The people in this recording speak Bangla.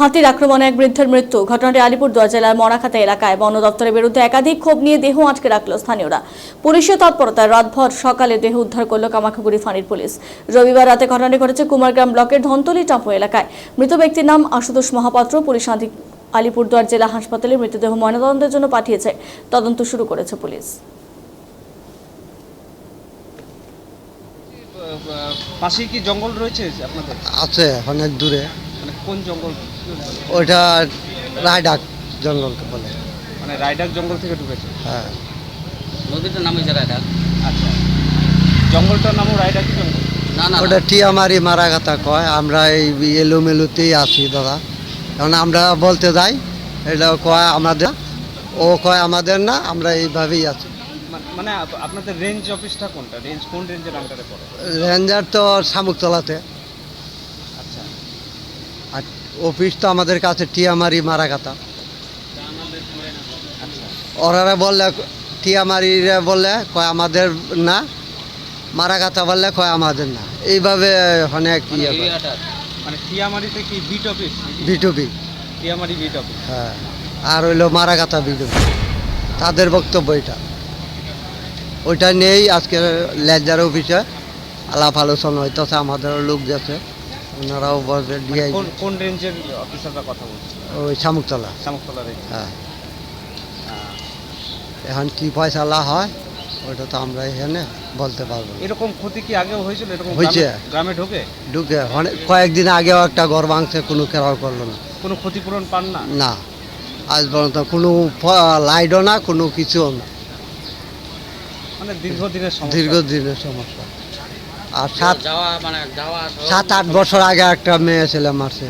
হাতির আক্রমণে এক বৃদ্ধের মৃত্যু। ঘটনাটি আলিপুরদুয়ার জেলার মরাখাতা এলাকায় বন দপ্তরের বিরুদ্ধে একাধিক ক্ষোভ নিয়ে দেহ আটকে রাখল স্থানীয়রা। পুলিশের তৎপরতায় রাতভর সকালে দেহ উদ্ধার করল কামাখাগুড়ি ফাঁড়ির পুলিশ। রবিবার রাতে ঘটনাটি ঘটেছে কুমারগ্রাম ব্লকের ধনতলি টাপু এলাকায়। মৃত ব্যক্তির নাম আশুতোষ মহাপাত্র। পুলিশ আধিক আলিপুরদুয়ার জেলা হাসপাতালে মৃতদেহ ময়নাতদন্তের জন্য পাঠিয়েছে। তদন্ত শুরু করেছে পুলিশ। পাশেই কি জঙ্গল রয়েছে আপনাদের? আছে অনেক দূরে। মানে কোন জঙ্গল? ওইটা রায়ডাক জঙ্গলকে বলে। মানে রাইডাক জঙ্গল থেকে ঢুকেছে? হ্যাঁ। নদীটার নাম হয়েছে রায়ডাক। আচ্ছা। জঙ্গলটার নামও রাইডাকি জঙ্গল? না না ওটা টিয়ামারি মারা কথা কয় আমরা এই এলোমেলোতেই আছি দাদা। কারণ আমরা বলতে যাই এটা কয় আমাদের ও কয় আমাদের না আমরা এইভাবেই আছি। মানে আপনাদের রেঞ্জ অফিসটা কোনটা? রেঞ্জ কোন রেঞ্জের আন্ডারে পড়ে? রেঞ্জার তো শামুকতলাতে। আচ্ছা। আর অফিস তো আমাদের কাছে টিয়ামারি মারা কথা। আচ্ছা ওরা বললে টিয়ামারিরে বললে কয় আমাদের না। মারা কথা বললে কয় আমাদের না। এইভাবে অনেক মানে ইয়ে মানে টিয়ামারিতে কি বিট অফিস বিটুবি টিয়ামারি বিট অফিস হ্যাঁ। আর হইল মারাগাতা বিটুবি তাদের বক্তব্য এটা। ওইটা নেই আজকে লেজার অফিসে। আলাপ আলোচনা হইতেছে আমাদের লোক গেছে ওনারাও ডিআই কোন কোন রেঞ্জের অফিসাররা কথা বলছে? ওই শামুকতলা। শামুকতলা রেঞ্জ হ্যাঁ। এখন কি ফয়সালা হয় ওইটা তো আমরা এখানে বলতে পারব এরকম ক্ষতি কি আগেও হয়েছিল? এরকম হয়েছে। গ্রামে- ঢোকে? ঢুকে। অনেক কয়েকদিন আগেও একটা ঘর ভাঙছে কোনো কেরাও করল না। কোনো ক্ষতিপূরণ পান না? না। আজ পর্যন্ত কোনো লাইটও না কোনো কিছুও না। মানে দীর্ঘদিনের সমস্যা। দীর্ঘদিনের সমস্যা। আর সাত মানে সাত আট বছর আগে একটা মেয়ে ছেলে মারছে